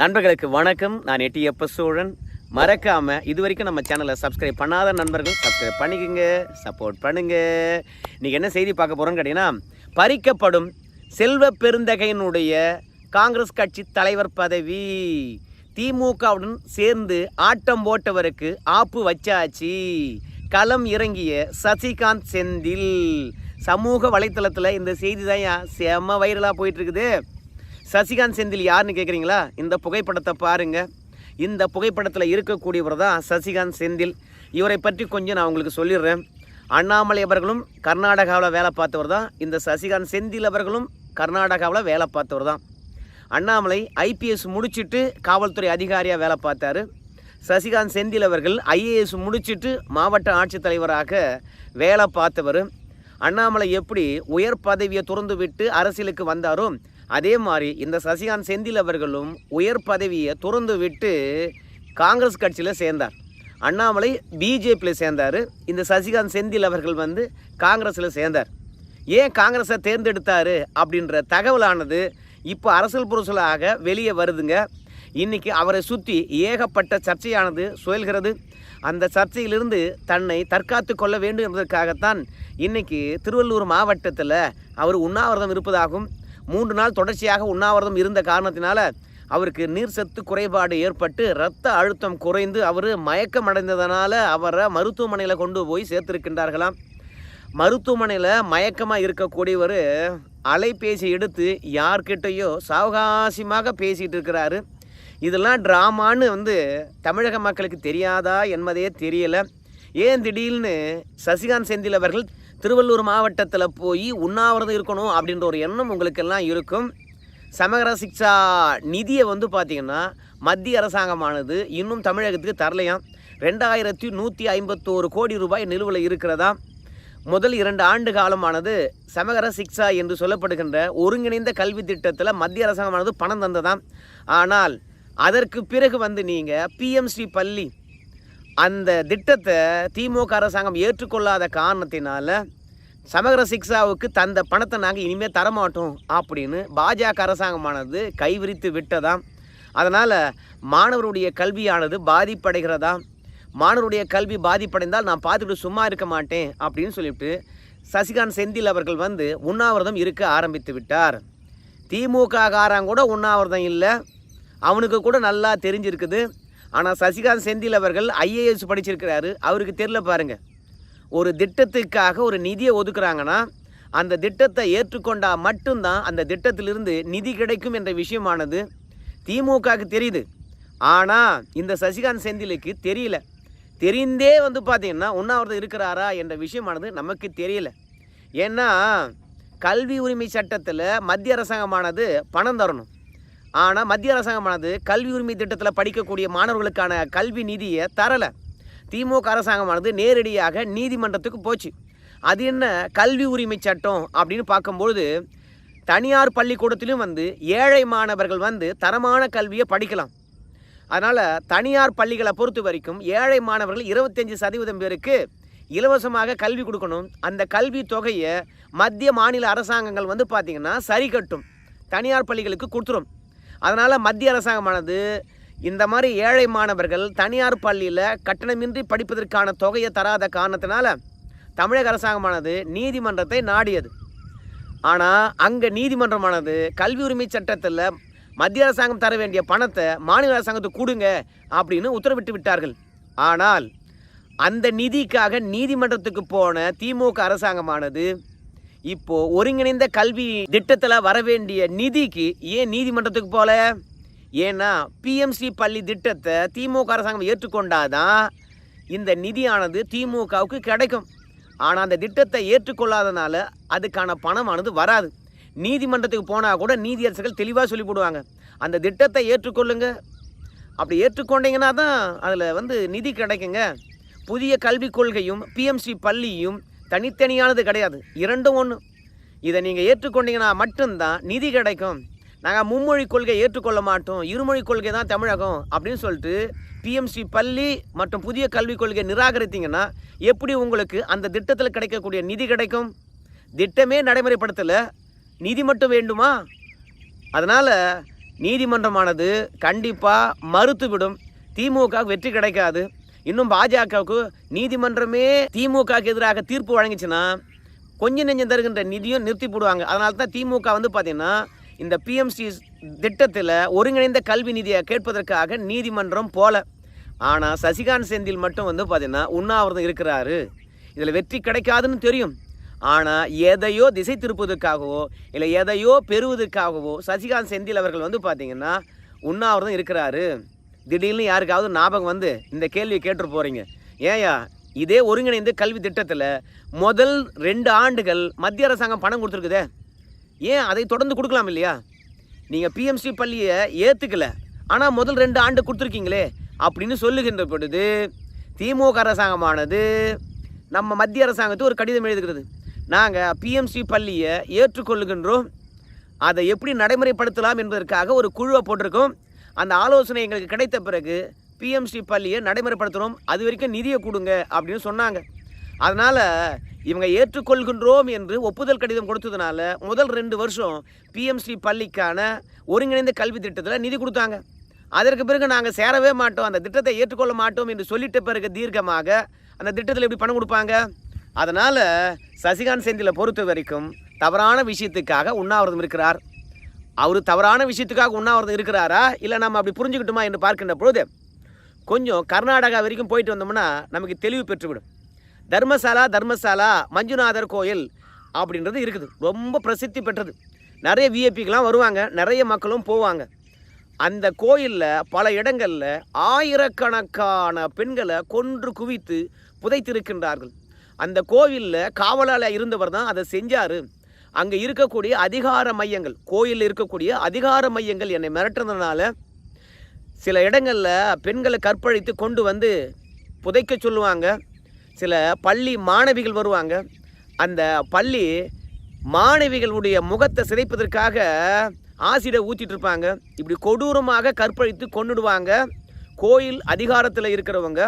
நண்பர்களுக்கு வணக்கம். நான் எட்டியப்ப சோழன். மறக்காம இது வரைக்கும் நம்ம சேனலை சப்ஸ்கிரைப் பண்ணாத நண்பர்கள் சப்ஸ்கிரைப் பண்ணிக்கோங்க சப்போர்ட் பண்ணுங்க. இன்னைக்கு என்ன செய்தி பார்க்க போறோம்னு கேட்டீங்கன்னா பறிக்கப்படும் செல்வ பெருந்தகையினுடைய காங்கிரஸ் கட்சி தலைவர் பதவி. திமுகவுடன் சேர்ந்து ஆட்டம் போட்டவருக்கு ஆப்பு வச்சாச்சு. களம் இறங்கிய சசிகாந்த் செந்தில். சமூக வலைத்தளத்தில் இந்த செய்தி தான் செம்ம வைரலாக போயிட்டு இருக்குது. சசிகாந்த் செந்தில் யாருன்னு கேட்குறீங்களா இந்த புகைப்படத்தை பாருங்க. இந்த புகைப்படத்தில் இருக்கக்கூடியவர் தான் சசிகாந்த் செந்தில். இவரை பற்றி கொஞ்சம் நான் உங்களுக்கு சொல்லிடுறேன். அண்ணாமலை அவர்களும் கர்நாடகாவில் வேலை பார்த்தவர் தான். இந்த சசிகாந்த் செந்தில் அவர்களும் கர்நாடகாவில் வேலை பார்த்தவர் தான். அண்ணாமலை ஐபிஎஸ் முடிச்சிட்டு காவல்துறை அதிகாரியாக வேலை பார்த்தாரு. சசிகாந்த் செந்தில் அவர்கள் ஐஏஎஸ் முடிச்சிட்டு மாவட்ட ஆட்சித்தலைவராக வேலை பார்த்தவர். அண்ணாமலை எப்படி உயர் பதவியை துறந்து விட்டு அரசியலுக்கு வந்தாரோ அதே மாதிரி இந்த சசிகாந்த் செந்தில் அவர்களும் உயர் பதவியை துறந்து விட்டு காங்கிரஸ் கட்சியில் சேர்ந்தார். அண்ணாமலை பிஜேபியில் சேர்ந்தார். இந்த சசிகாந்த் செந்தில் அவர்கள் வந்து காங்கிரஸில் சேர்ந்தார். ஏன் காங்கிரஸை தேர்ந்தெடுத்தார் அப்படின்ற தகவலானது இப்போ அரசியல் புரசலாக வெளியே வருதுங்க. இன்றைக்கி அவரை சுற்றி ஏகப்பட்ட சர்ச்சையானது சுழல்கிறது. அந்த சர்ச்சையிலிருந்து தன்னை தற்காத்து கொள்ள வேண்டும் என்பதற்காகத்தான் இன்றைக்கி திருவள்ளூர் மாவட்டத்தில் அவர் உண்ணாவிரதம் இருப்பதாகவும் மூன்று நாள் தொடர்ச்சியாக உண்ணாவிரதம் இருந்த காரணத்தினால அவருக்கு நீர் சத்து குறைபாடு ஏற்பட்டு இரத்த அழுத்தம் குறைந்து அவர் மயக்கம் அடைந்ததனால அவரை மருத்துவமனையில் கொண்டு போய் சேர்த்திருக்கின்றார்களாம். மருத்துவமனையில் மயக்கமாக இருக்கக்கூடியவர் அலைபேசி எடுத்து யார்கிட்டயோ சாவகாசியமாக பேசிகிட்டு இருக்கிறாரு. இதெல்லாம் ட்ராமான்னு வந்து தமிழக மக்களுக்கு தெரியாதா என்பதே தெரியலை. ஏன் திடீர்னு சசிகாந்த் செந்தில் அவர்கள் திருவள்ளூர் மாவட்டத்தில் போய் உண்ணாவிரதம் இருக்கணும் அப்படின்ற ஒரு எண்ணம் உங்களுக்கெல்லாம் இருக்கும். சமகர சிக்ஷா நிதியை வந்து பார்த்திங்கன்னா மத்திய அரசாங்கமானது இன்னும் தமிழகத்துக்கு தரலையாம். ரெண்டாயிரத்தி நூற்றி ஐம்பத்தோரு கோடி ரூபாய் நிலுவில் இருக்கிறதா? முதல் இரண்டு ஆண்டு காலமானது சமகர சிக்ஷா என்று சொல்லப்படுகின்ற ஒருங்கிணைந்த கல்வி திட்டத்தில் மத்திய அரசாங்கமானது பணம் தந்ததாம். ஆனால் அதற்கு பிறகு வந்து நீங்கள் பிஎம்ஸ்ரீ பள்ளி அந்த திட்டத்தை திமுக அரசாங்கம் ஏற்றுக்கொள்ளாத காரணத்தினால சமகர சிக்ஸாவுக்கு தந்த பணத்தை நாங்கள் இனிமேல் தரமாட்டோம் அப்படின்னு பாஜக அரசாங்கமானது கைவிரித்து விட்டதாம் அதனால் மாணவருடைய கல்வியானது பாதிப்படைகிறதா? மாணவருடைய கல்வி பாதிப்படைந்தால் நான் பார்த்துட்டு சும்மா இருக்க மாட்டேன் அப்படின்னு சொல்லிட்டு சசிகாந்த் செந்தில் அவர்கள் வந்து உண்ணாவிரதம் இருக்க ஆரம்பித்து விட்டார். திமுக காரங்க கூட உண்ணாவிரதம் இல்லை. அவனுக்கு கூட நல்லா தெரிஞ்சிருக்குது. ஆனால் சசிகாந்த் செந்தில் அவர்கள் ஐஏஎஸ் படிச்சிருக்கிறாரு. அவருக்கு தெரியல பாருங்கள் ஒரு திட்டத்துக்காக ஒரு நிதியை ஒதுக்குறாங்கன்னா அந்த திட்டத்தை ஏற்றுக்கொண்டால் மட்டும்தான் அந்த திட்டத்திலிருந்து நிதி கிடைக்கும் என்ற விஷயமானது திமுகவுக்கு தெரியுது. ஆனால் இந்த சசிகாந்த் செந்திலுக்கு தெரியல. தெரிந்தே வந்து பார்த்தீங்கன்னா உண்ணாவிரதம் இருக்கிறாரா என்ற விஷயமானது நமக்கு தெரியல. ஏன்னா கல்வி உரிமை சட்டத்தில் மத்திய அரசாங்கமானது பணம் தரணும். ஆனால் மத்திய அரசாங்கமானது கல்வி உரிமை திட்டத்தில் படிக்கக்கூடிய மாணவர்களுக்கான கல்வி நிதியை தரலை. திமுக அரசாங்கமானது நேரடியாக நீதிமன்றத்துக்கு போச்சு. அது என்ன கல்வி உரிமை சட்டம் அப்படின்னு பார்க்கும்பொழுது தனியார் பள்ளிக்கூடத்திலும் வந்து ஏழை மாணவர்கள் வந்து தரமான கல்வியை படிக்கலாம். அதனால் தனியார் பள்ளிகளை பொறுத்த வரைக்கும் ஏழை மாணவர்கள் இருபத்தஞ்சி சதவீதம் பேருக்கு இலவசமாக கல்வி கொடுக்கணும். அந்த கல்வி தொகையை மத்திய மாநில அரசாங்கங்கள் வந்து பார்த்திங்கன்னா சரி கட்டும். தனியார் பள்ளிகளுக்கு கொடுத்துரும். அதனால் மத்திய அரசாங்கமானது இந்த மாதிரி ஏழை மாணவர்கள் தனியார் பள்ளியில் கட்டணமின்றி படிப்பதற்கான தொகையை தராத காரணத்தினால தமிழக அரசாங்கமானது நீதிமன்றத்தை நாடியது. ஆனால் அங்கே நீதிமன்றமானது கல்வி உரிமை சட்டத்தில் மத்திய அரசாங்கம் தர வேண்டிய பணத்தை மாநில அரசாங்கத்துக்கு கொடுங்க அப்படின்னு உத்தரவிட்டு விட்டார்கள். ஆனால் அந்த நிதிக்காக நீதிமன்றத்துக்கு போன திமுக அரசாங்கமானது இப்போ ஒருங்கிணைந்த கல்வி திட்டத்தில் வர வேண்டிய நிதிக்கு ஏன் நீதிமன்றத்துக்கு போல? ஏன்னா பிஎம்சி பள்ளி திட்டத்தை திமுக அரசாங்கம் ஏற்றுக்கொண்டாதான் இந்த நிதியானது திமுகவுக்கு கிடைக்கும். ஆனால் அந்த திட்டத்தை ஏற்றுக்கொள்ளாதனால அதுக்கான பணமானது வராது. நீதிமன்றத்துக்கு போனால் கூட நீதியரசர்கள் தெளிவாக சொல்லி போடுவாங்க. அந்த திட்டத்தை ஏற்றுக்கொள்ளுங்க. அப்படி ஏற்றுக்கொண்டீங்கன்னா தான் அதில் வந்து நிதி கிடைக்குங்க. புதிய கல்விக் கொள்கையும் பிஎம்சி பள்ளியும் தனித்தனியானது கிடையாது. இரண்டும் ஒன்று இதை நீங்கள் ஏற்றுக்கொண்டீங்கன்னா மட்டும்தான் நிதி கிடைக்கும். நாங்கள் மும்மொழி கொள்கை ஏற்றுக்கொள்ள மாட்டோம். இருமொழி கொள்கை தான் தமிழகம் அப்படின்னு சொல்லிட்டு பிஎம்சி பள்ளி மற்றும் புதிய கல்விக் கொள்கையை நிராகரித்தீங்கன்னா எப்படி உங்களுக்கு அந்த திட்டத்தில் கிடைக்கக்கூடிய நிதி கிடைக்கும்? திட்டமே நடைமுறைப்படுத்தலை. நிதி மட்டும் வேண்டுமா? அதனால் நீதிமன்றமானது கண்டிப்பாக மறுத்துவிடும். திமுக வெற்றி கிடைக்காது. இன்னும் பாஜகவுக்கு நீதிமன்றமே திமுகவுக்கு எதிராக தீர்ப்பு வழங்கிச்சுன்னா கொஞ்சம் நெஞ்சம் தருகின்ற நிதியும் நிறுத்தி போடுவாங்க. அதனால தான் திமுக வந்து பார்த்தீங்கன்னா இந்த பிஎம்சி திட்டத்தில் ஒருங்கிணைந்த கல்வி நிதியை கேட்பதற்காக நீதிமன்றம் போல. ஆனால் சசிகாந்த் செந்தில் மட்டும் வந்து பார்த்தீங்கன்னா உண்ணாவிரதம் இருக்கிறாரு. இதில் வெற்றி கிடைக்காதுன்னு தெரியும். ஆனால் எதையோ திசை திருப்புவதற்காகவோ இல்லை எதையோ பெறுவதற்காகவோ சசிகாந்த் செந்தில் அவர்கள் வந்து பார்த்திங்கன்னா உண்ணாவிரதம் இருக்கிறாரு. திடீர்னு யாருக்காவது ஞாபகம் வந்து இந்த கேள்வியை கேட்டு போகிறீங்க ஏயா இதே ஒருங்கிணைந்த கல்வி திட்டத்தில் முதல் ரெண்டு ஆண்டுகள் மத்திய அரசாங்கம் பணம் கொடுத்துருக்குதே. ஏன் அதை தொடர்ந்து கொடுக்கலாம் இல்லையா? நீங்கள் பிஎம்சி பள்ளியை ஏற்றுக்கல ஆனால் முதல் ரெண்டு ஆண்டு கொடுத்துருக்கீங்களே அப்படின்னு சொல்லுகின்ற பொழுது திமுக அரசாங்கமானது நம்ம மத்திய அரசாங்கத்துக்கு ஒரு கடிதம் எழுதுகிறது. நாங்கள் பிஎம்சி பள்ளியை ஏற்றுக்கொள்ளுகின்றோம். அதை எப்படி நடைமுறைப்படுத்தலாம் என்பதற்காக ஒரு குழுவை போட்டிருக்கோம். அந்த ஆலோசனை எங்களுக்கு கிடைத்த பிறகு பிஎம்சி பள்ளியை நடைமுறைப்படுத்துகிறோம் அது வரைக்கும் நிதியை கொடுங்க அப்படின்னு சொன்னாங்க. அதனால் இவங்க ஏற்றுக்கொள்கின்றோம் என்று ஒப்புதல் கடிதம் கொடுத்ததுனால முதல் ரெண்டு வருஷம் பிஎம்சி பள்ளிக்கான ஒருங்கிணைந்த கல்வி திட்டத்தில் நிதி கொடுத்தாங்க. அதற்கு பிறகு நாங்கள் சேரவே மாட்டோம். அந்த திட்டத்தை ஏற்றுக்கொள்ள மாட்டோம் என்று சொல்லிட்ட பிறகு தீர்க்கமாக அந்த திட்டத்தில் எப்படி பணம் கொடுப்பாங்க? அதனால் சசிகாந்த் செந்திலை பொறுத்த வரைக்கும் தவறான விஷயத்துக்காக உண்ணாவிரதம் இருக்கிறார். அவர் தவறான விஷயத்துக்காக உண்ணாவிரதம் இருக்கிறாரா? இல்லை நம்ம அப்படி புரிஞ்சுக்கிட்டுமா என்று பார்க்கின்ற பொழுது கொஞ்சம் கர்நாடகா வரைக்கும் போயிட்டு வந்தோம்னா நமக்கு தெளிவு பெற்றுவிடும். தர்மசாலா தர்மசாலா மஞ்சுநாதர் கோயில் அப்படின்றது இருக்குது. ரொம்ப பிரசித்தி பெற்றது. நிறைய விஐபிக்கெலாம் வருவாங்க. நிறைய மக்களும் போவாங்க. அந்த கோயிலில் பல இடங்களில் ஆயிரக்கணக்கான பெண்களை கொன்று குவித்து புதைத்திருக்கின்றார்கள். அந்த கோவிலில் காவலாளர் இருந்தவர் தான் அதை செஞ்சார். அங்கே இருக்கக்கூடிய அதிகார மையங்கள் கோயிலில் இருக்கக்கூடிய அதிகார மையங்கள் என்னை மிரட்டுறதுனால சில இடங்களில் பெண்களை கற்பழித்து கொண்டு வந்து புதைக்க சொல்லுவாங்க. சில பள்ளி மாணவிகள் வருவாங்க. அந்த பள்ளி மாணவிகளுடைய முகத்தை சிதைப்பதற்காக ஆசிடை ஊற்றிட்டு இருப்பாங்க இப்படி கொடூரமாக கற்பழித்து கொண்டுடுவாங்க கோயில் அதிகாரத்தில் இருக்கிறவங்க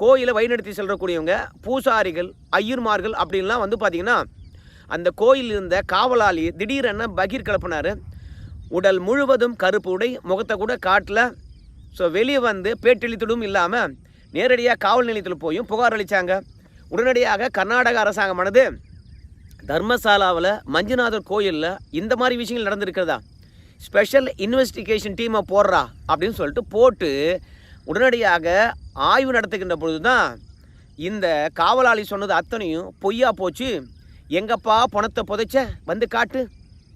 கோயிலை வழிநடத்தி செல்லக்கூடியவங்க பூசாரிகள் ஐயர்மார்கள் அப்படின்லாம் வந்து பார்த்திங்கன்னா அந்த கோயில் இருந்த காவலாளி திடீரென பகீர் கிளப்பினார். உடல் முழுவதும் கருப்பு உடை முகத்தை கூட காட்டல. ஸோ வெளியே வந்து பேட்டெளித்தடும் இல்லாமல் நேரடியாக காவல் நிலையத்தில் போயும் புகார் அளித்தாங்க உடனடியாக கர்நாடக அரசாங்கமானது தர்மசாலாவில் மஞ்சுநாதர் கோயிலில் இந்த மாதிரி விஷயங்கள் நடந்திருக்கிறதா? ஸ்பெஷல் இன்வெஸ்டிகேஷன் டீமை போடுறா அப்படின்னு சொல்லிட்டு போட்டு உடனடியாக ஆய்வு நடத்துகின்ற பொழுது தான் இந்த காவலாளி சொன்னது அத்தனையும் பொய்யா போச்சு. எங்கப்பா பணத்தை புதைச்ச? வந்து காட்டு.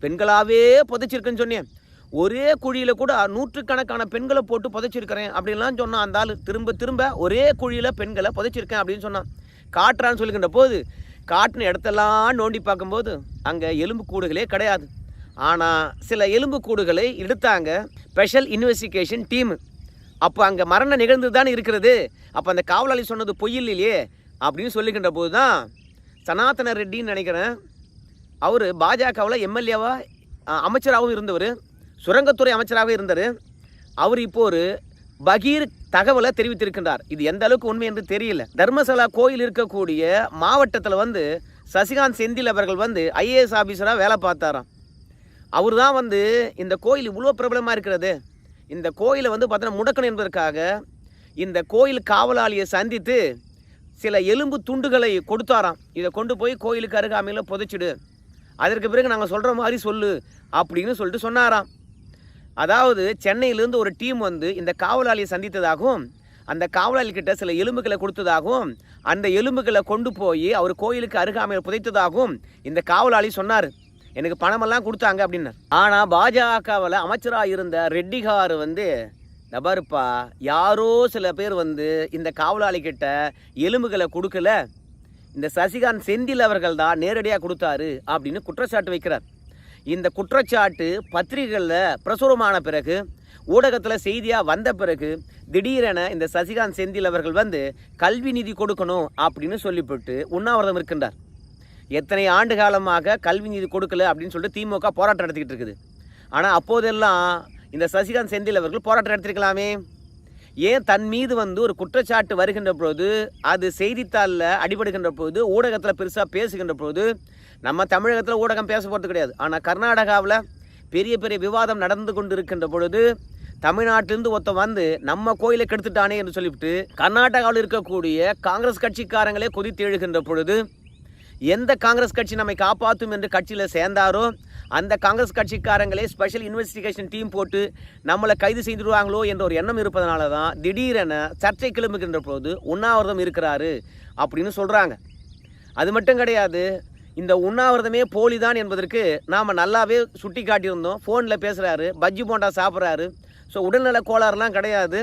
பெண்களாகவே புதைச்சிருக்குன்னு சொன்னேன். ஒரே குழியில் கூட நூற்றுக்கணக்கான பெண்களை போட்டு புதைச்சிருக்கிறேன் அப்படின்லாம் சொன்னான் அந்த ஆள். திரும்ப திரும்ப ஒரே குழியில் பெண்களை புதைச்சிருக்கேன் அப்படின்னு சொன்னான். காட்டுறான்னு சொல்லுகின்ற போது காட்டின இடத்தெல்லாம் நோண்டி பார்க்கும்போது அங்கே எலும்பு கூடுகளே கிடையாது. ஆனால் சில எலும்பு கூடுகளை எடுத்தாங்க ஸ்பெஷல் இன்வெஸ்டிகேஷன் டீம். அப்போ அங்கே மரணம் நிகழ்ந்து தான் இருக்கிறது? அப்போ அந்த காவலாளி சொன்னது பொய் இல்லையே? அப்படின்னு சொல்லுகின்ற போது தான் சனாதன ரெட்டின்னு நினைக்கிறேன். அவர் பாஜகவில் எம்எல்ஏவாக அமைச்சராகவும் இருந்தவர் சுரங்கத்துறை அமைச்சராக இருந்தார். அவர் இப்போ ஒரு பகீர் தகவலை தெரிவித்திருக்கின்றார். இது எந்த அளவுக்கு உண்மை என்று தெரியல. தர்மசாலா கோயில் இருக்கக்கூடிய மாவட்டத்தில் வந்து சசிகாந்த் செந்தில் அவர்கள் வந்து ஐஏஎஸ் ஆஃபீஸராக வேலை பார்த்தாராம். அவர் தான் வந்து இந்த கோயில் இவ்வளோ பிரபலமாக இருக்கிறது. இந்த கோயிலை வந்து பார்த்தோன்னா முடக்கணும் என்பதற்காக இந்த கோயில் காவலாளியை சந்தித்து சில எலும்பு துண்டுகளை கொடுத்தாராம். இதை கொண்டு போய் கோயிலுக்கு அருகாமையில் புதைச்சிடு. அதற்கு பிறகு நாங்கள் சொல்கிற மாதிரி சொல்லு அப்படின்னு சொல்லிட்டு சொன்னாராம். அதாவது சென்னையிலேருந்து ஒரு டீம் வந்து இந்த காவலாளியை சந்தித்ததாகவும் அந்த காவலாளிகிட்ட சில எலும்புகளை கொடுத்ததாகவும் அந்த எலும்புகளை கொண்டு போய் அவர் கோயிலுக்கு அருகாமையில் புதைத்ததாகவும் இந்த காவலாளி சொன்னார். எனக்கு பணமெல்லாம் கொடுத்தாங்க அப்படின்னார். ஆனால் பாஜகவில் அமைச்சராக இருந்த ரெட்டிகார் வந்து நபருப்பா யாரோ சில பேர் வந்து இந்த காவலாளிகிட்ட எலும்புகளை கொடுக்கல. இந்த சசிகாந்த் செந்தில் அவர்கள் தான் நேரடியாக கொடுத்தாரு அப்படின்னு குற்றச்சாட்டு வைக்கிறார். இந்த குற்றச்சாட்டு பத்திரிகைகளில் பிரசுரமான பிறகு ஊடகத்தில் செய்தியாக வந்த பிறகு திடீரென இந்த சசிகாந்த் செந்தில் அவர்கள் வந்து கல்வி நிதி கொடுக்கணும் அப்படின்னு சொல்லிவிட்டு உண்ணாவிரதம் இருக்கின்றார். எத்தனை ஆண்டு காலமாக கல்வி நிதி கொடுக்கல அப்படின்னு சொல்லிட்டு திமுக போராட்டம் நடத்திக்கிட்டு இருக்குது. ஆனால் அப்போதெல்லாம் இந்த சசிகாந்த் செந்தில் அவர்கள் போராட்டம் நடத்திருக்கலாமே ஏன் தன் மீது வந்து ஒரு குற்றச்சாட்டு வருகின்ற பொழுது அது செய்தித்தாளில் அடிபடுகின்ற பொழுது ஊடகத்தில் பெருசாக பேசுகின்ற பொழுது நம்ம தமிழகத்தில் ஊடகம் பேச போகிறது கிடையாது. ஆனால் கர்நாடகாவில் பெரிய பெரிய விவாதம் நடந்து கொண்டு இருக்கின்ற பொழுது தமிழ்நாட்டிலிருந்து ஒருத்தன் வந்து நம்ம கோயிலை கெடுத்துட்டானே என்று சொல்லிவிட்டு கர்நாடகாவில் இருக்கக்கூடிய காங்கிரஸ் கட்சிக்காரங்களே கொதித்து எழுகின்ற பொழுது எந்த காங்கிரஸ் கட்சி நம்மை காப்பாற்றும் என்று கட்சியில் சேர்ந்தாரோ அந்த காங்கிரஸ் கட்சிக்காரங்களே ஸ்பெஷல் இன்வெஸ்டிகேஷன் டீம் போட்டு நம்மளை கைது செய்துடுவாங்களோ என்ற ஒரு எண்ணம் இருப்பதனால தான் திடீரென சர்ச்சை கிளம்புகின்ற போது உண்ணாவிரதம் இருக்கிறாரு அப்படின்னு சொல்கிறாங்க அது மட்டும் கிடையாது இந்த உண்ணாவிரதமே போலி தான் என்பதற்கு நாம் நல்லாவே சுட்டி காட்டியிருந்தோம் ஃபோனில் பேசுகிறாரு பஜ்ஜி போண்டா சாப்பிட்றாரு. ஸோ உடல்நல கோளாறுலாம் கிடையாது.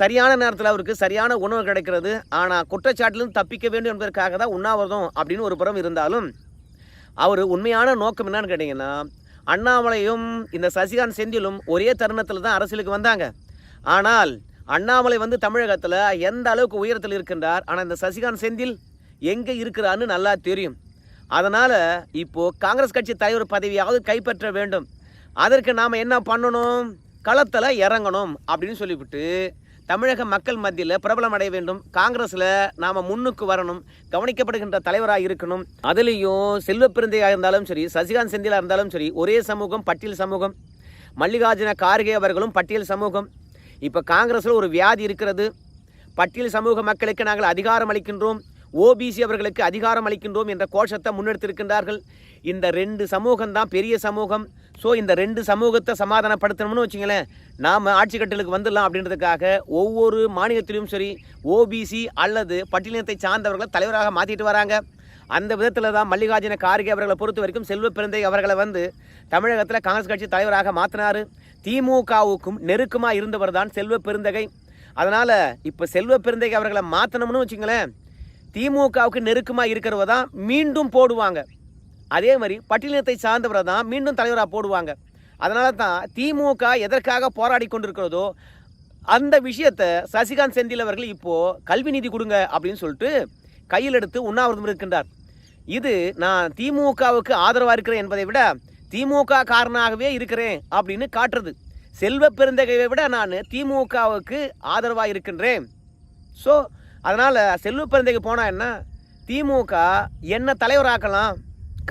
சரியான நேரத்தில் அவருக்கு சரியான உணவு கிடைக்கிறது. ஆனால் குற்றச்சாட்டிலும் தப்பிக்க வேண்டும் என்பதற்காக தான் உண்ணாவிரதம் அப்படின்னு ஒரு புறம் இருந்தாலும் அவர் உண்மையான நோக்கம் என்னன்னு கேட்டிங்கன்னா அண்ணாமலையும் இந்த சசிகாந்த் செந்திலும் ஒரே தருணத்தில் தான் அரசியலுக்கு வந்தாங்க. ஆனால் அண்ணாமலை வந்து தமிழகத்தில் எந்த அளவுக்கு உயரத்தில் இருக்கின்றார் ஆனால் இந்த சசிகாந்த் செந்தில் எங்கே இருக்கிறான்னு நல்லா தெரியும். அதனால் இப்போது காங்கிரஸ் கட்சி தலைவர் பதவியாவது கைப்பற்ற வேண்டும். அதற்கு நாம் என்ன பண்ணணும்? களத்தில் இறங்கணும் அப்படின்னு சொல்லிவிட்டு தமிழக மக்கள் மத்தியில் பிரபலம் அடைய வேண்டும். காங்கிரஸில் நாம் முன்னுக்கு வரணும். கவனிக்கப்படுகின்ற தலைவராக இருக்கணும். அதுலேயும் செல்வப்பிருந்தையாக இருந்தாலும் சரி சசிகாந்த் செந்திலாக இருந்தாலும் சரி ஒரே சமூகம் பட்டியல் சமூகம். மல்லிகார்ஜுன கார்கே அவர்களும் பட்டியல் சமூகம். இப்போ காங்கிரஸில் ஒரு வியாதி இருக்கிறது. பட்டியல் சமூக மக்களுக்கு நாங்கள் அதிகாரம் அளிக்கின்றோம். ஓபிசி அவர்களுக்கு அதிகாரம் அளிக்கின்றோம் என்ற கோஷத்தை முன்னெடுத்திருக்கின்றார்கள். இந்த ரெண்டு சமூகம் தான் பெரிய சமூகம். ஸோ இந்த ரெண்டு சமூகத்தை சமாதானப்படுத்தணும்னு வச்சுங்களேன் நாம் ஆட்சி கட்டலுக்கு வந்துடலாம் அப்படின்றதுக்காக ஒவ்வொரு மாநிலத்திலும் சரி ஓபிசி அல்லது பட்டியலினத்தை சார்ந்தவர்களை தலைவராக மாற்றிட்டு வராங்க. அந்த விதத்தில் தான் மல்லிகார்ஜுன கார்கே அவர்களை பொறுத்த வரைக்கும் செல்வ பிறந்தை அவர்களை வந்து தமிழகத்தில் காங்கிரஸ் கட்சி தலைவராக மாற்றினார் திமுகவுக்கும் நெருக்கமாக இருந்தவர் தான் செல்வ பெருந்தகை. அதனால் இப்போ செல்வ பெருந்தகை அவர்களை மாற்றணும்னு வச்சுங்களேன் திமுகவுக்கு நெருக்கமாக இருக்கிறவ தான் மீண்டும் போடுவாங்க. அதே மாதிரி பட்டியலினத்தை சார்ந்தவரை தான் மீண்டும் தலைவராக போடுவாங்க. அதனால தான் திமுக எதற்காக போராடி கொண்டிருக்கிறதோ அந்த விஷயத்தை சசிகாந்த் செந்தில் அவர்கள் இப்போது கல்வி நிதி கொடுங்க அப்படின்னு சொல்லிட்டு கையில் எடுத்து உண்ணாவிரதம் இருக்கின்றார். இது நான் திமுகவுக்கு ஆதரவாக இருக்கிறேன் என்பதை விட திமுக காரனாகவே இருக்கிறேன் அப்படின்னு காட்டுறது. செல்வ பெருந்தகையை விட நான் திமுகவுக்கு ஆதரவாக இருக்கின்றேன். ஸோ அதனால் செல்வ பெருந்தகை போனால் என்ன? திமுக என்ன தலைவராக்கலாம்?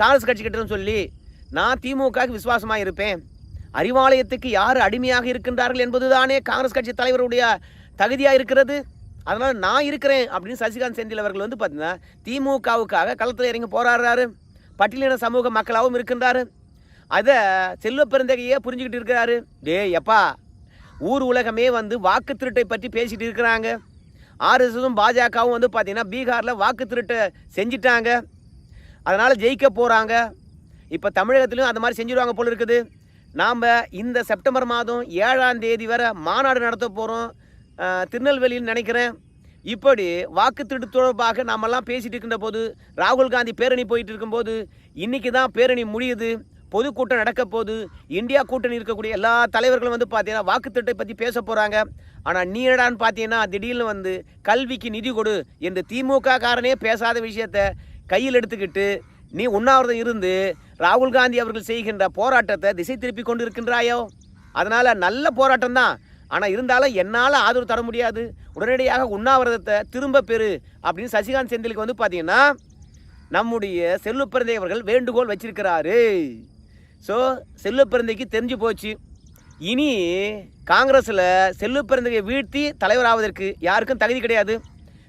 காங்கிரஸ் கட்சி சொல்லி நான் திமுகவுக்கு விசுவாசமாக இருப்பேன். அறிவாலயத்துக்கு யார் அடிமையாக இருக்கின்றார்கள் என்பதுதானே காங்கிரஸ் கட்சி தலைவருடைய தகுதியாக இருக்கிறது. அதனால் நான் இருக்கிறேன் அப்படின்னு சசிகாந்த் செந்தில் அவர்கள் வந்து பார்த்தீங்கன்னா திமுகவுக்காக களத்தில் இறங்கி போராடுறாரு. பட்டியலின சமூக மக்களாகவும் இருக்கின்றாரு. அதை செல்வ பெருந்தகையே புரிஞ்சுக்கிட்டு இருக்கிறாரு. டே எப்பா ஊர் உலகமே வந்து வாக்கு திருட்டை பற்றி பேசிகிட்டு இருக்கிறாங்க. ஆர்எஸ்எஸும் பாஜகவும் வந்து பார்த்திங்கன்னா பீகாரில் வாக்கு திருட்டை செஞ்சிட்டாங்க. அதனால் ஜெயிக்க போகிறாங்க இப்போ தமிழகத்திலும் அந்த மாதிரி செஞ்சுருவாங்க போல் இருக்குது. நாம் இந்த செப்டம்பர் மாதம் ஏழாம் தேதி வரை மாநாடு நடத்த போகிறோம் திருநெல்வேலின்னு நினைக்கிறேன். இப்படி வாக்கு திருட்டு தொடர்பாக நாமெல்லாம் பேசிகிட்டு இருக்கின்ற போது ராகுல் காந்தி பேரணி போயிட்டு இருக்கும்போது இன்றைக்கி தான் பேரணி முடியுது. பொதுக்கூட்டம் நடக்க போது இந்தியா கூட்டணி இருக்கக்கூடிய எல்லா தலைவர்களும் வந்து பார்த்தீங்கன்னா வாக்குத்திட்டத்தை பற்றி பேச போகிறாங்க ஆனால் நீ என்னடான்னு பார்த்தீங்கன்னா திடீர்னு வந்து கல்விக்கு நிதி கொடு என்று திமுக காரனே பேசாத விஷயத்த கையில் எடுத்துக்கிட்டு நீ உண்ணாவிரதம் இருந்து ராகுல் காந்தி அவர்கள் செய்கின்ற போராட்டத்தை திசை திருப்பி கொண்டு இருக்கின்றாயோ அதனால் நல்ல போராட்டம் தான். ஆனால் இருந்தாலும் என்னால் ஆதரவு தர முடியாது. உடனடியாக உண்ணாவிரதத்தை திரும்ப பெறு அப்படின்னு சசிகாந்த் செந்திலுக்கு வந்து பார்த்தீங்கன்னா நம்முடைய செல்வ வேண்டுகோள் வச்சிருக்கிறாரு. ஸோ செல்லு பிறந்தைக்கு தெரிஞ்சு போச்சு. இனி காங்கிரஸில் செல்லு பிறந்தையை வீழ்த்தி தலைவராவதற்கு யாருக்கும் தகுதி கிடையாது.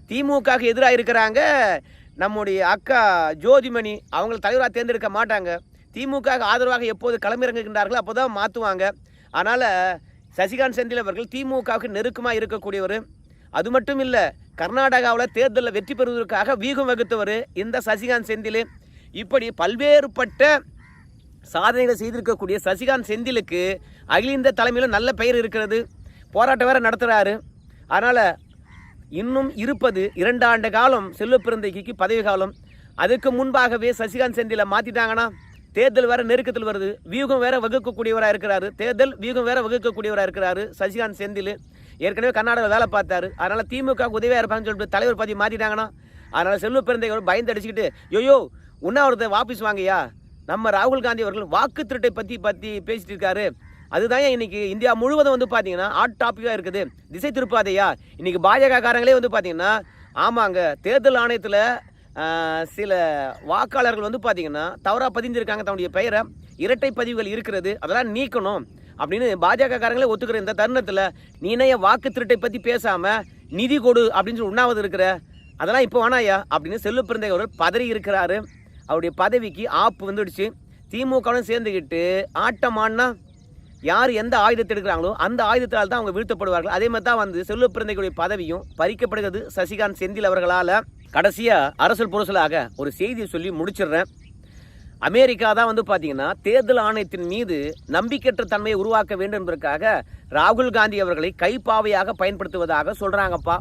திமுகவுக்கு எதிராக இருக்கிறாங்க நம்முடைய அக்கா ஜோதிமணி. அவங்கள தலைவராக தேர்ந்தெடுக்க மாட்டாங்க. திமுக ஆதரவாக எப்போது களமிறங்குகின்றார்களோ அப்போ தான் மாற்றுவாங்க அதனால் சசிகாந்த் செந்தில் அவர்கள் திமுகவுக்கு நெருக்கமாக இருக்கக்கூடியவர். அது மட்டும் இல்லை கர்நாடகாவில் தேர்தலில் வெற்றி பெறுவதற்காக வீகம் வகுத்தவர் இந்த சசிகாந்த் செந்தில். இப்படி பல்வேறுபட்ட சாதனைகளை செய்திருக்கக்கூடிய சசிகாந்த் செந்திலுக்கு அகில இந்திய தலைமையில் நல்ல பெயர் இருக்கிறது. போராட்டம் வேறு நடத்துகிறாரு அதனால் இன்னும் இருப்பது இரண்டு ஆண்டு காலம் செல்வ பிறந்தைக்கு பதவி காலம். அதுக்கு முன்பாகவே சசிகாந்த் செந்திலை மாற்றிட்டாங்கன்னா தேர்தல் வேற நெருக்கத்தில் வருது. வியூகம் வேற வகுக்கக்கூடியவராக இருக்கிறாரு. தேர்தல் வியூகம் வேற வகுக்கக்கூடியவராக இருக்கிறாரு சசிகாந்த் செந்தில். ஏற்கனவே கர்நாடகாவில் வேலை பார்த்தாரு. அதனால் திமுக உதவியாக இருப்பாங்கன்னு சொல்லிட்டு தலைவர் பதவி மாற்றிட்டாங்கன்னா அதனால் செல்வ பிறந்தைகள் பயந்து அடிச்சுக்கிட்டு யோயோ உண்ணாவிரத்த வாபீஸ் வாங்கய்யா. நம்ம ராகுல் காந்தி அவர்கள் வாக்கு திருட்டை பற்றி பற்றி பேசிட்டு இருக்காரு. அதுதான் இன்னைக்கு இந்தியா முழுவதும் வந்து பார்த்தீங்கன்னா ஹாட் டாப்பிக்காக இருக்குது. திசை திருப்பாதையா? இன்னைக்கு பாஜக காரங்களே வந்து பார்த்தீங்கன்னா ஆமாங்க தேர்தல் ஆணையத்தில் சில வாக்காளர்கள் வந்து பார்த்தீங்கன்னா தவறாக பதிஞ்சிருக்காங்க தன்னுடைய பெயரை. இரட்டை பதிவுகள் இருக்கிறது அதெல்லாம் நீக்கணும் அப்படின்னு பாஜக காரங்களே ஒத்துக்கிற இந்த தருணத்தில் நீனைய வாக்கு திருட்டை பற்றி பேசாமல் நிதி கொடு அப்படின்னு சொல்லி உண்ணாவது இருக்கிற? அதெல்லாம் இப்போ வேணாயா அப்படின்னு செல்லு பிறந்தவர் பதறி இருக்கிறாரு. அவருடைய பதவிக்கு ஆப்பு வந்துடுச்சு. திமுகவும் சேர்ந்துக்கிட்டு ஆட்டமானா யார் எந்த ஆயுதத்தை எடுக்கிறாங்களோ அந்த ஆயுதத்தால் தான் அவங்க வீழ்த்தப்படுவார்கள். அதே மாதிரி தான் வந்து செல்வ பிறந்தைகளுடைய பதவியும் பறிக்கப்படுகிறது. சசிகாந்த் செந்தில் அவர்களால் கடைசியாக அரசல் புரசலாக ஒரு செய்தியை சொல்லி முடிச்சிடுறேன். அமெரிக்கா தான் வந்து பார்த்தீங்கன்னா தேர்தல் ஆணையத்தின் மீது நம்பிக்கையற்ற தன்மையை உருவாக்க வேண்டும் என்பதற்காக ராகுல் காந்தி அவர்களை கைப்பாவையாக பயன்படுத்துவதாக சொல்கிறாங்கப்பா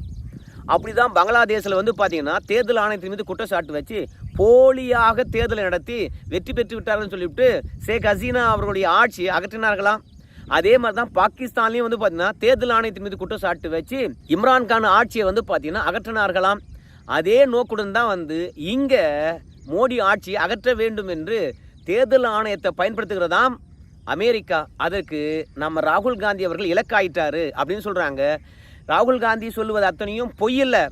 அப்படிதான் பங்களாதேஷில் வந்து பார்த்தீங்கன்னா தேர்தல் ஆணையத்தின் மீது குற்றச்சாட்டு வச்சு போலியாக தேர்தலை நடத்தி வெற்றி பெற்று விட்டார்கள்னு சொல்லிவிட்டு ஷேக் ஹசீனா அவர்களுடைய ஆட்சியை அகற்றினார்களாம் அதே மாதிரி தான் பாகிஸ்தான்லேயும் வந்து பார்த்தீங்கன்னா தேர்தல் ஆணையத்தின் மீது குற்றச்சாட்டு வச்சு இம்ரான்கான் ஆட்சியை வந்து பார்த்தீங்கன்னா அகற்றினார்களாம் அதே நோக்குடன் தான் வந்து இங்கே மோடி ஆட்சியை அகற்ற வேண்டும் என்று தேர்தல் ஆணையத்தை பயன்படுத்துகிறதாம் அமெரிக்கா. அதற்கு நம்ம ராகுல் காந்தி அவர்கள் இலக்காயிட்டாரு அப்படின்னு சொல்கிறாங்க ராகுல் காந்தி சொல்லுவது அத்தனையும் பொய் இல்லை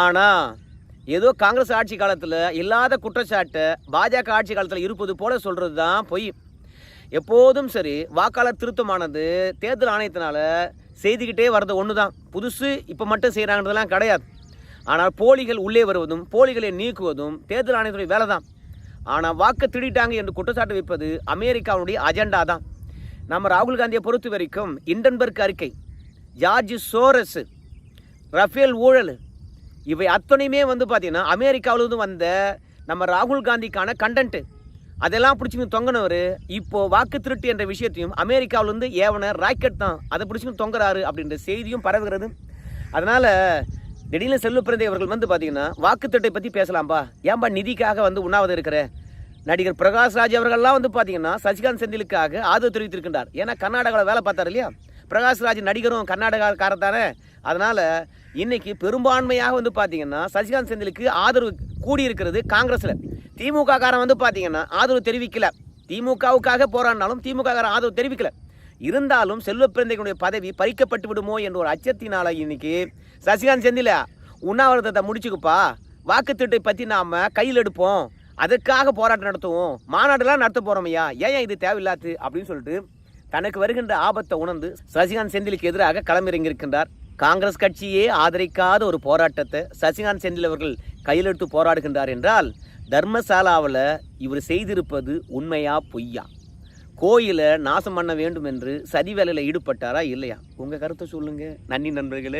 ஆனால் ஏதோ காங்கிரஸ் ஆட்சி காலத்தில் இல்லாத குற்றச்சாட்டை பாஜக ஆட்சி காலத்தில் இருப்பது போல சொல்கிறது தான் பொய். எப்போதும் சரி வாக்காளர் திருத்தமானது தேர்தல் ஆணையத்தினால செய்துக்கிட்டே வர்றது ஒன்று தான் புதுசு இப்போ மட்டும் செய்கிறாங்கிறதுலாம் கிடையாது. ஆனால் போலிகள் உள்ளே வருவதும் போலிகளை நீக்குவதும் தேர்தல் ஆணையத்துடைய வேலை தான் ஆனால் வாக்கு திருடிட்டாங்க என்று குற்றச்சாட்டு வைப்பது அமெரிக்காவுடைய அஜெண்டா தான் நம்ம ராகுல் காந்தியை பொறுத்த வரைக்கும் இண்டன்பர்க் அறிக்கை. ஜார்ஜ் சோரஸு ரஃபேல் ஊழல். இவை அத்தனையுமே வந்து பார்த்தீங்கன்னா அமெரிக்காவிலிருந்து வந்த நம்ம ராகுல் காந்திக்கான கண்டென்ட்டு அதெல்லாம் பிடிச்சிங்க தொங்கினவர் இப்போது வாக்கு திருட்டு என்ற விஷயத்தையும் அமெரிக்காவிலேருந்து ஏவன ராக்கெட் தான் அதை பிடிச்சிங்க தொங்குறாரு அப்படின்ற செய்தியும் பரவுகிறது. அதனால் திடீர்னு செல்வ பிறந்தை அவர்கள் வந்து பார்த்தீங்கன்னா திருட்டை பற்றி பேசலாம்பா. ஏன்பா நிதிக்காக வந்து உண்ணாவது இருக்கிற? நடிகர் பிரகாஷ் ராஜ் அவர்கள்லாம் வந்து பார்த்தீங்கன்னா சசிகாந்த் செந்திலுக்காக ஆதரவு தெரிவித்திருக்கின்றார். ஏன்னா கர்நாடகாவில் வேலை பார்த்தார் இல்லையா? பிரகாஷ் ராஜ் நடிகரும் கர்நாடகாக்காரர் தானே அதனால் இன்றைக்கி பெரும்பான்மையாக வந்து பார்த்தீங்கன்னா சசிகாந்த் செந்திலுக்கு ஆதரவு கூடியிருக்கிறது காங்கிரஸில். திமுக காரன் வந்து பார்த்தீங்கன்னா ஆதரவு தெரிவிக்கல. திமுகவுக்காக போராடினாலும் திமுக காரன் ஆதரவு தெரிவிக்கல. இருந்தாலும் செல்வப்பிரந்தைகளுடைய பதவி பறிக்கப்பட்டு விடுமோ என்ற ஒரு அச்சத்தினால இன்னைக்கு சசிகாந்த் செந்தில உண்ணாவிரதத்தை முடிச்சுக்குப்பா. வாக்குத்திட்டை பற்றி நாம் கையில் எடுப்போம். அதுக்காக போராட்டம் நடத்துவோம். மாநாடுலாம் நடத்த போகிறோம் ஐயா. ஏன் இது தேவையில்லாது அப்படின்னு சொல்லிட்டு தனக்கு வருகின்ற ஆபத்தை உணர்ந்து சசிகாந்த் செந்திலுக்கு எதிராக களமிறங்கியிருக்கின்றார். காங்கிரஸ் கட்சியே ஆதரிக்காத ஒரு போராட்டத்தை சசிகாந்த் செந்தில் அவர்கள் கையிலெடுத்து போராடுகின்றார் என்றால் தர்மசாலாவில் இவர் செய்திருப்பது உண்மையா பொய்யா? கோயிலை நாசம் பண்ண வேண்டும் என்று சதி வேலையில் ஈடுபட்டாரா இல்லையா? உங்கள் கருத்தை சொல்லுங்கள் நன்னி நண்பர்களே.